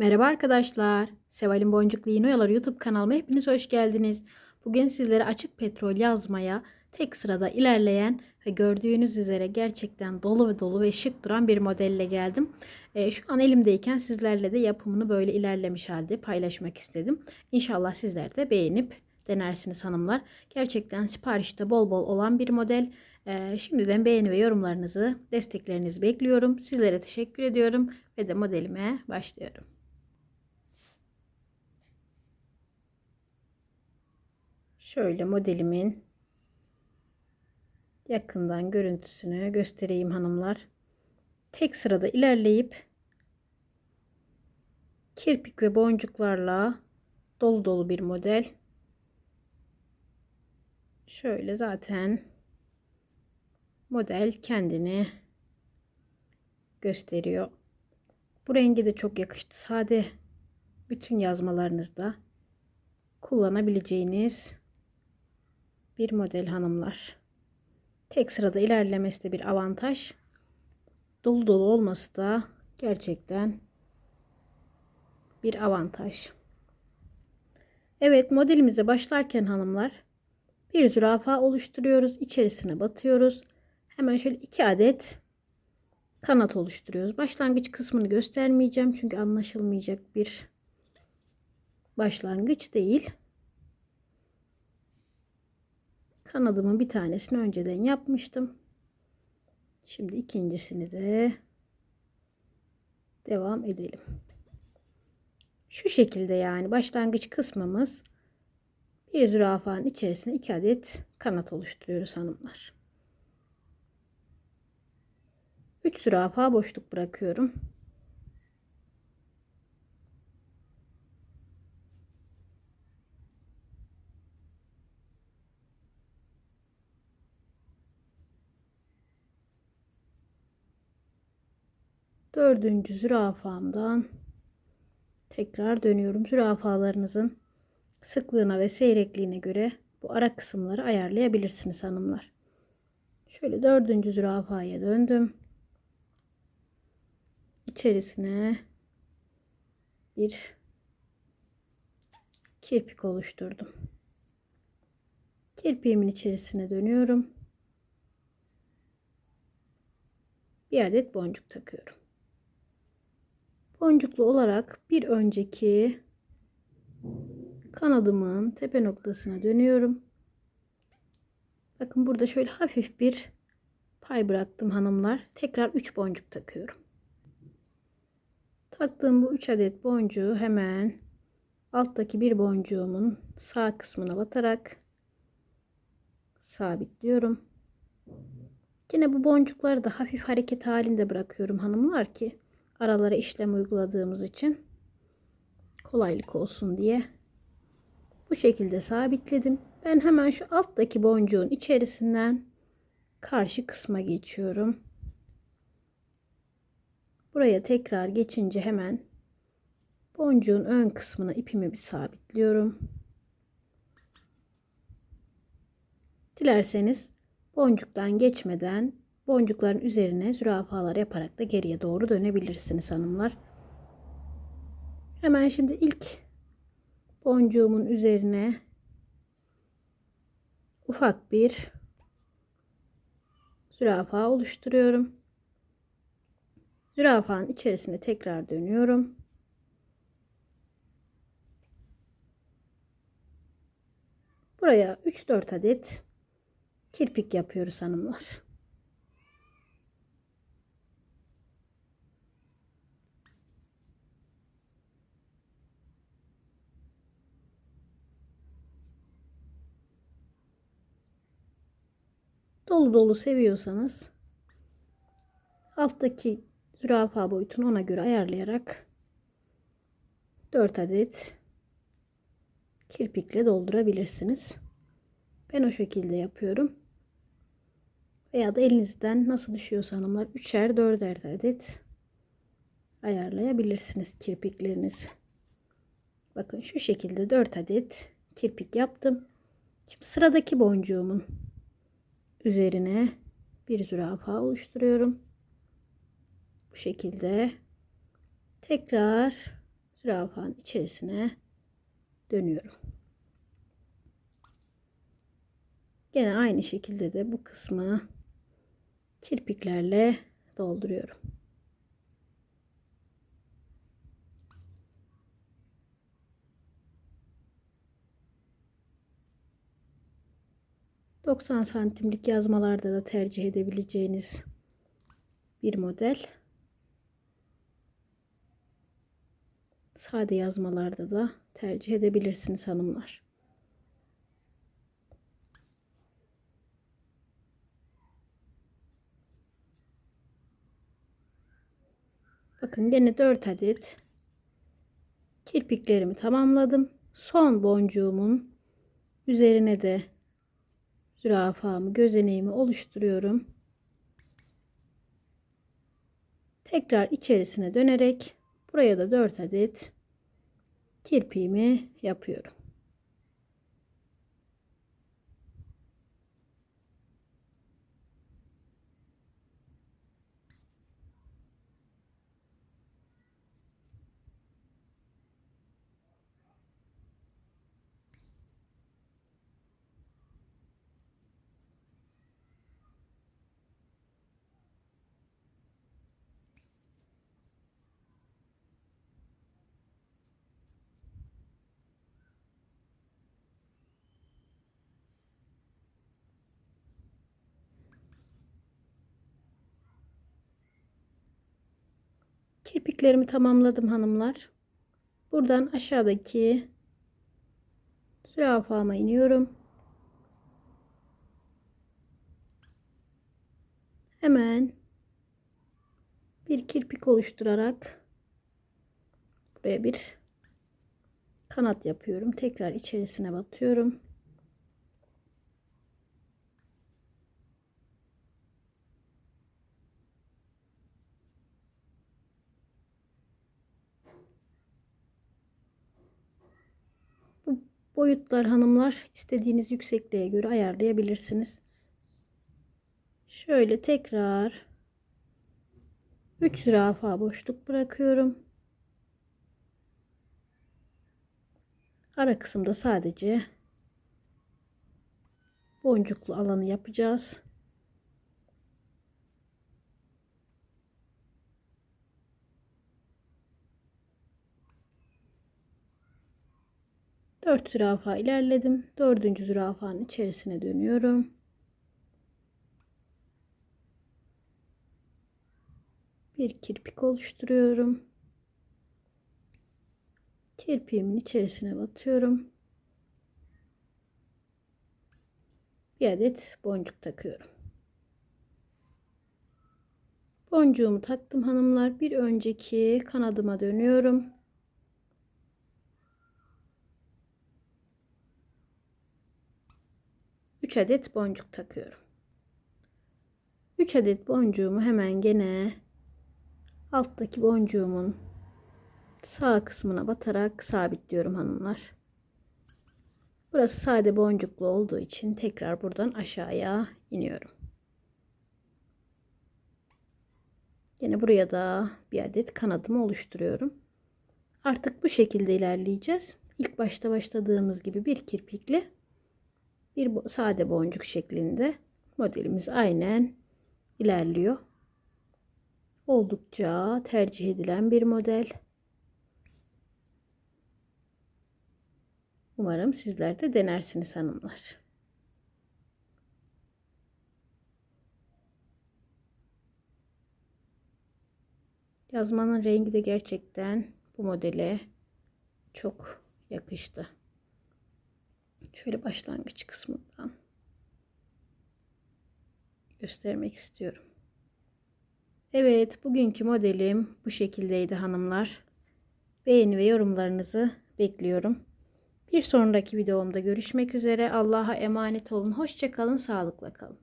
Merhaba arkadaşlar. Seval'in Boncuklu Yeni Oyalar YouTube kanalıma hepiniz hoş geldiniz. Bugün sizlere açık petrol yazmaya tek sırada ilerleyen ve gördüğünüz üzere gerçekten dolu ve dolu ve şık duran bir modelle geldim. E, şu an elimdeyken sizlerle de yapımını böyle ilerlemiş halde paylaşmak istedim. İnşallah sizler de beğenip denersiniz hanımlar. Gerçekten siparişte bol bol olan bir model. E, şimdiden beğeni ve yorumlarınızı, desteklerinizi bekliyorum. Sizlere teşekkür ediyorum ve de modelime başlıyorum. Şöyle modelimin yakından görüntüsünü göstereyim hanımlar. Tek sırada ilerleyip kirpik ve boncuklarla dolu dolu bir model. Şöyle zaten model kendini gösteriyor. Bu rengi de çok yakıştı. Sade bütün yazmalarınızda kullanabileceğiniz bir model hanımlar. Tek sırada ilerlemesi de bir avantaj. Dolu dolu olması da gerçekten bir avantaj. Evet modelimize başlarken hanımlar bir zürafa oluşturuyoruz. İçerisine batıyoruz. Hemen şöyle iki adet kanat oluşturuyoruz. Başlangıç kısmını göstermeyeceğim çünkü anlaşılmayacak bir başlangıç değil. Kanadımın bir tanesini önceden yapmıştım. Şimdi ikincisini de devam edelim. Şu şekilde yani başlangıç kısmımız bir zürafanın içerisine iki adet kanat oluşturuyoruz hanımlar. 3 zürafa boşluk bırakıyorum. Dördüncü zürafamdan tekrar dönüyorum. Zürafalarınızın sıklığına ve seyrekliğine göre bu ara kısımları ayarlayabilirsiniz hanımlar. Şöyle dördüncü zürafaya döndüm. İçerisine bir kirpik oluşturdum. Kirpiğimin içerisine dönüyorum. Bir adet boncuk takıyorum boncuklu olarak bir önceki kanadımın tepe noktasına dönüyorum. Bakın burada şöyle hafif bir pay bıraktım hanımlar. Tekrar 3 boncuk takıyorum. Taktığım bu 3 adet boncuğu hemen alttaki bir boncuğumun sağ kısmına batarak sabitliyorum. Yine bu boncukları da hafif hareket halinde bırakıyorum hanımlar ki aralara işlem uyguladığımız için kolaylık olsun diye bu şekilde sabitledim. Ben hemen şu alttaki boncuğun içerisinden karşı kısma geçiyorum. Buraya tekrar geçince hemen boncuğun ön kısmına ipimi bir sabitliyorum. Dilerseniz boncuktan geçmeden boncukların üzerine zürafalar yaparak da geriye doğru dönebilirsiniz hanımlar. Hemen şimdi ilk boncuğumun üzerine ufak bir zürafa oluşturuyorum. Zürafanın içerisine tekrar dönüyorum. Buraya 3-4 adet kirpik yapıyoruz hanımlar. Dolu dolu seviyorsanız alttaki zürafa boyutunu ona göre ayarlayarak 4 adet kirpikle doldurabilirsiniz. Ben o şekilde yapıyorum. Veya da elinizden nasıl düşüyorsa hanımlar 3'er 4'er adet ayarlayabilirsiniz kirpiklerinizi. Bakın şu şekilde 4 adet kirpik yaptım. Şimdi sıradaki boncuğumun üzerine bir zürafa oluşturuyorum. Bu şekilde tekrar zürafanın içerisine dönüyorum. Gene aynı şekilde de bu kısmı kirpiklerle dolduruyorum. ...90 santimlik yazmalarda da tercih edebileceğiniz bir model. Sade yazmalarda da tercih edebilirsiniz hanımlar. Bakın yine 4 adet kirpiklerimi tamamladım. Son boncuğumun üzerine de zürafamı, gözeneğimi oluşturuyorum. Tekrar içerisine dönerek buraya da 4 adet kirpiğimi yapıyorum. Kirpiklerimi tamamladım hanımlar. Buradan aşağıdaki zürafama iniyorum. Hemen bir kirpik oluşturarak buraya bir kanat yapıyorum. Tekrar içerisine batıyorum. Boyutlar hanımlar istediğiniz yüksekliğe göre ayarlayabilirsiniz. Şöyle tekrar 3 zürafa boşluk bırakıyorum. Ara kısımda sadece boncuklu alanı yapacağız. 4 zürafa ilerledim. 4. zürafanın içerisine dönüyorum. Bir kirpik oluşturuyorum. Kirpiğimin içerisine batıyorum. Bir adet boncuk takıyorum. Boncuğumu taktım hanımlar. Bir önceki kanadıma dönüyorum. 3 adet boncuk takıyorum. 3 adet boncuğumu hemen gene alttaki boncuğumun sağ kısmına batarak sabitliyorum hanımlar. Burası sade boncuklu olduğu için tekrar buradan aşağıya iniyorum. Yine buraya da bir adet kanadımı oluşturuyorum. Artık bu şekilde ilerleyeceğiz. İlk başta başladığımız gibi bir kirpikle bir sade boncuk şeklinde modelimiz aynen ilerliyor. Oldukça tercih edilen bir model. Umarım sizler de denersiniz hanımlar. Yazmanın rengi de gerçekten bu modele çok yakıştı. Şöyle başlangıç kısmından göstermek istiyorum. Evet, bugünkü modelim bu şekildeydi hanımlar. Beğeni ve yorumlarınızı bekliyorum. Bir sonraki videomda görüşmek üzere. Allah'a emanet olun. Hoşçakalın, sağlıkla kalın.